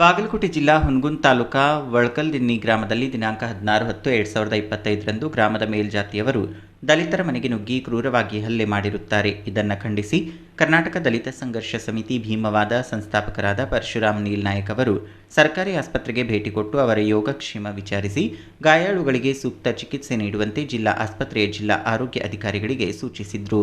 ಬಾಗಲಕೋಟೆ ಜಿಲ್ಲಾ ಹುನಗುಂದ್ ತಾಲೂಕಾ ವಳ್ಕಲ್ದಿನ್ನಿ ಗ್ರಾಮದಲ್ಲಿ ದಿನಾಂಕ ಹದಿನಾರು ಹತ್ತು ಎರಡು ಸಾವಿರದ ಇಪ್ಪತ್ತೈದರಂದು ಗ್ರಾಮದ ಮೇಲ್ಜಾತಿಯವರು ದಲಿತರ ಮನೆಗೆ ನುಗ್ಗಿ ಕ್ರೂರವಾಗಿ ಹಲ್ಲೆ ಮಾಡಿರುತ್ತಾರೆ. ಇದನ್ನು ಖಂಡಿಸಿ ಕರ್ನಾಟಕ ದಲಿತ ಸಂಘರ್ಷ ಸಮಿತಿ ಭೀಮವಾದ ಸಂಸ್ಥಾಪಕರಾದ ಪರಶುರಾಮ್ ನೀಲ್ ನಾಯಕ್ ಅವರು ಸರ್ಕಾರಿ ಆಸ್ಪತ್ರೆಗೆ ಭೇಟಿ ಕೊಟ್ಟು ಅವರ ಯೋಗಕ್ಷೇಮ ವಿಚಾರಿಸಿ ಗಾಯಾಳುಗಳಿಗೆ ಸೂಕ್ತ ಚಿಕಿತ್ಸೆ ನೀಡುವಂತೆ ಜಿಲ್ಲಾ ಆಸ್ಪತ್ರೆಯ ಜಿಲ್ಲಾ ಆರೋಗ್ಯ ಅಧಿಕಾರಿಗಳಿಗೆ ಸೂಚಿಸಿದ್ರು.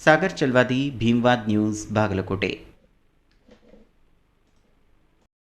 सागर चलवादी भीमवाद न्यूज़ बागलकोटे